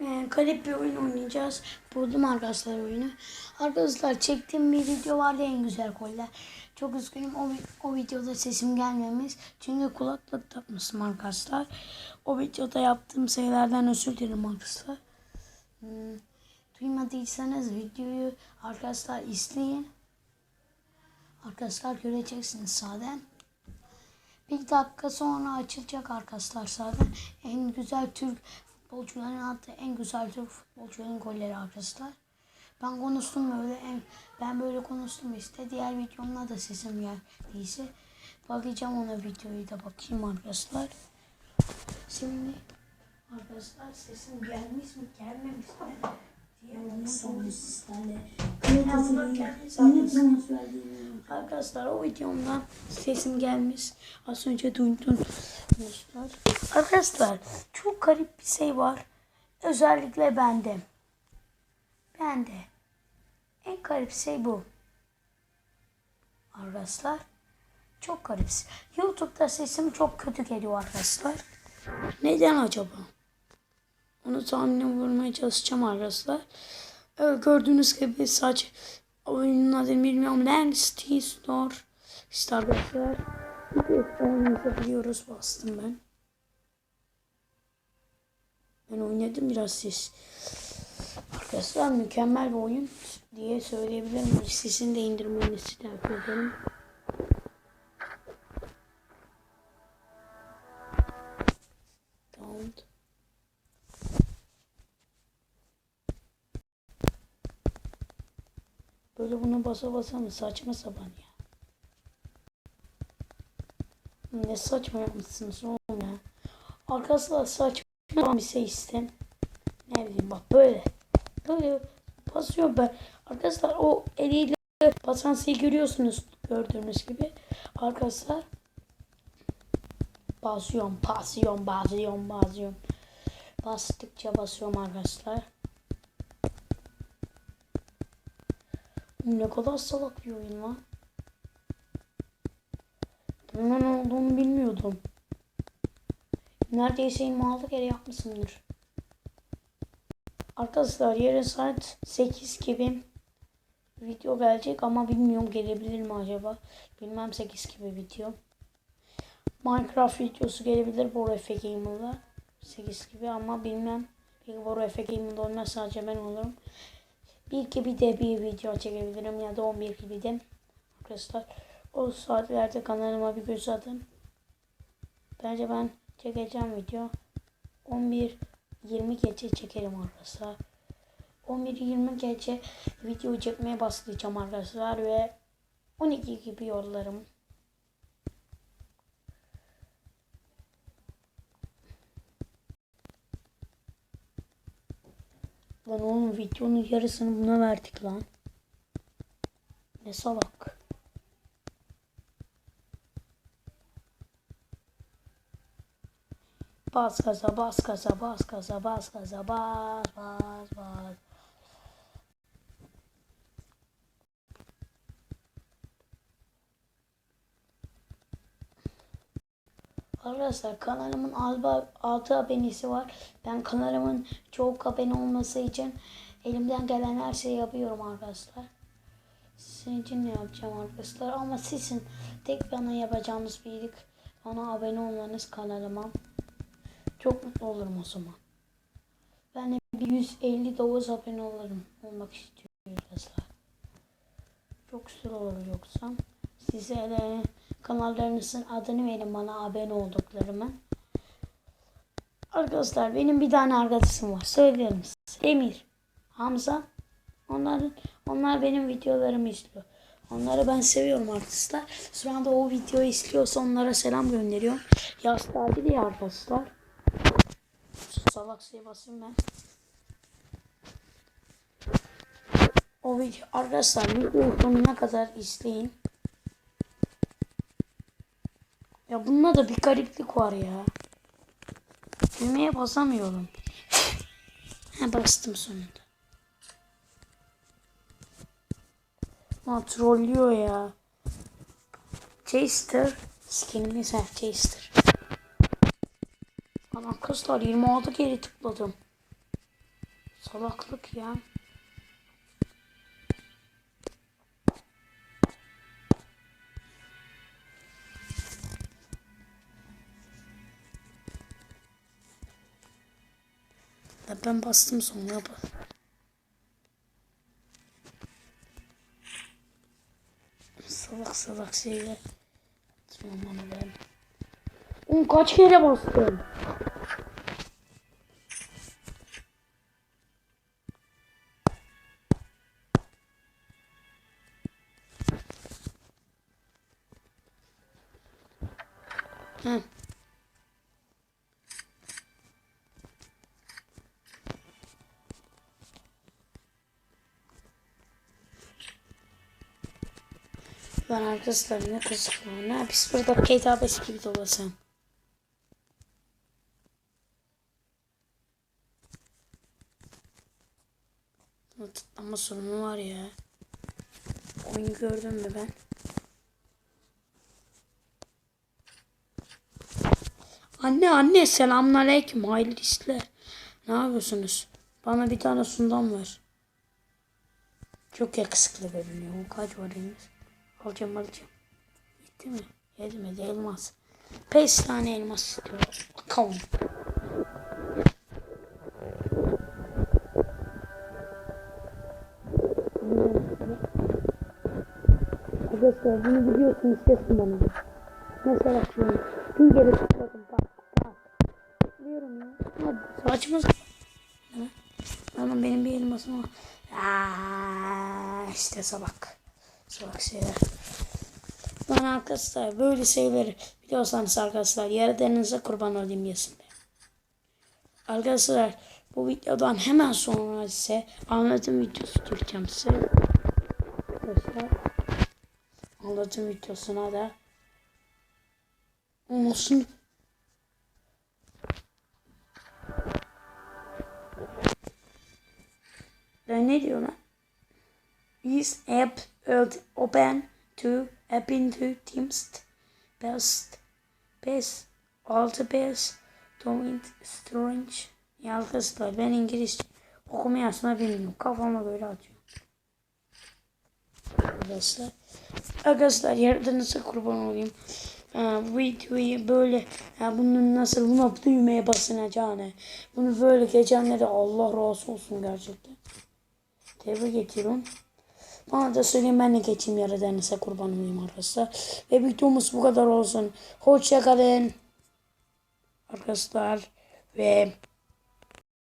e, garip bir oyun oynayacağız. Buldum arkadaşlar oyunu. Arkadaşlar çektiğim bir video vardı en güzel koller. Çok üzgünüm o, o videoda sesim gelmemiş. Çünkü kulaklık takmışım arkadaşlar. O videoda yaptığım şeylerden özür dilerim arkadaşlar. Hmm, duymadıysanız videoyu arkadaşlar izleyin. Arkadaşlar göreceksiniz zaten. Bir dakika sonra açılacak arkadaşlar zaten. En güzel Türk futbolcuların attığı en güzel Türk futbolcuların golleri arkadaşlar. Ben konuştum böyle en, ben böyle konuştum işte. Diğer videomda da sesim geldiyse bakacağım ona videoyu da bakayım arkadaşlar. Şimdi arkadaşlar sesim gelmiş mi gelmemiş mi. Arkadaşlar o videomdan sesim gelmiş. Az önce duydunuz. Arkadaşlar çok garip bir şey var. Özellikle bende. Bende. En garip şey bu. Arkadaşlar çok garip. YouTube'da sesim çok kötü geliyor arkadaşlar. Neden acaba? Onu tahmine vurmaya çalışacağım arkadaşlar. Evet, gördüğünüz gibi saç oyunun adını bilmiyorum. Dynasty Store. İşte arkadaşlar. Bir ekranımızı biliyoruz bastım ben. Ben oynadım biraz siz. Arkadaşlar mükemmel bir oyun diye söyleyebilirim. Sizin de indirmenizi tavsiye ederim. Böyle bunu basa basa mı? Saçma sapan ya. Ne saçma yapmışsınız oğlum ya. Arkadaşlar saçma bir şey istem. Ne bileyim bak böyle. Böyle basıyor ben. Arkadaşlar o eliyle basan şeyi görüyorsunuz gördüğünüz gibi. Arkadaşlar basıyorum, basıyorum, basıyorum, basıyorum. Bastıkça basıyorum arkadaşlar. Ne kadar salak bir oyun lan. Bunun olduğunu bilmiyordum. Neredeyse 26 kere yapmışımdır. Arkadaşlar yarın saat 8 gibi video gelecek ama bilmiyorum gelebilir mi acaba. Bilmem 8 gibi video. Minecraft videosu gelebilir Boro Efe Gamer'la. 8 gibi ama bilmem. Belki Boro Efe Gamer'da olmaz sadece ben olurum. Bir gibi de bir video çekebilirim ya da 11 gibi de. Arkadaşlar o saatlerde kanalıma bir göz atın. Bence ben çekeceğim video. 11 20 gece çekerim arkadaşlar. 11-20 gece video çekmeye başlayacağım arkadaşlar ve 12 gibi yollarım. Lan oğlum videonun yarısını buna verdik lan. Ne salak. Bas gaza bas gaza bas gaza bas gaza bas bas bas. Arkadaşlar kanalımın 6 abonesi var. Ben kanalımın çok abone olması için elimden gelen her şeyi yapıyorum arkadaşlar. Sizin için ne yapacağım arkadaşlar ama sizin tek bana yapacağınız bir iyilik bana abone olmanız kanalıma. Çok mutlu olurum o zaman. Ben de bir 159 abone olurum. Olmak istiyorum arkadaşlar. Çok güzel olur yoksa. Size de kanallarınızın adını verin bana abone olduklarımı. Arkadaşlar benim bir tane arkadaşım var. Söylerim size. Emir, Hamza. Onların, onlar benim videolarımı izliyor. Onları ben seviyorum arkadaşlar. Şu anda o videoyu izliyorsa onlara selam gönderiyorum. Yaz tatili ya arkadaşlar. Salak şey basayım ben. O video arkadaşlar video sonuna kadar izleyin. Ya bunda da bir gariplik var ya. Düğmeye basamıyorum. ha bastım sonunda. Lan trollüyor ya. Chester. Skinimiz ha Chester. Arkadaşlar 26 kere tıkladım. Salaklık ya. Ben bastım sonra bas. Salak salak şeyler. Tamam onu ben. Oğlum kaç kere bastım? Hı. Ben arkadaşlar ne kızıklar ne biz burada GTA 5 gibi dolasam. Ama sorunu var ya. Oyun gördüm mü ben? Anne anne selamünaleyküm hayırlı. Ne yapıyorsunuz? Bana bir tane sundan ver. Çok yakışıklı görünüyor. Kaç var henüz? Alacağım alacağım. Gitti mi? Yetmedi elmas. Beş tane elmas istiyorum. Bakalım. Arkadaşlar bunu biliyorsunuz kesin bana. Mesela şunu bir kere Oğlum benim bir elmasım var. Aa, işte sabak. Sabak şeyler. Ben arkadaşlar böyle şeyleri biliyorsanız arkadaşlar yaradanınıza kurban olayım yesin be. Arkadaşlar bu videodan hemen sonra ise anlatım videosu çekeceğim size. Arkadaşlar anlatım videosuna da olsun. Ne diyor lan? Is app open to app into Teams. Best best altı best. Doing strange. Ya arkadaşlar ben İngiliz okuma yazma bilmiyorum. Kafama böyle atıyor. Arkadaşlar. Arkadaşlar yardımınıza kurban olayım. Ee, bu videoyu böyle ya bunun nasıl buna düğmeye basılacağını bunu böyle geçenlere Allah razı olsun gerçekten tebrik ediyorum bana da söyleyin ben de geçeyim yaradanıza kurban olayım arkadaşlar. Ve videomuz bu kadar olsun. Hoşça kalın. Arkadaşlar ve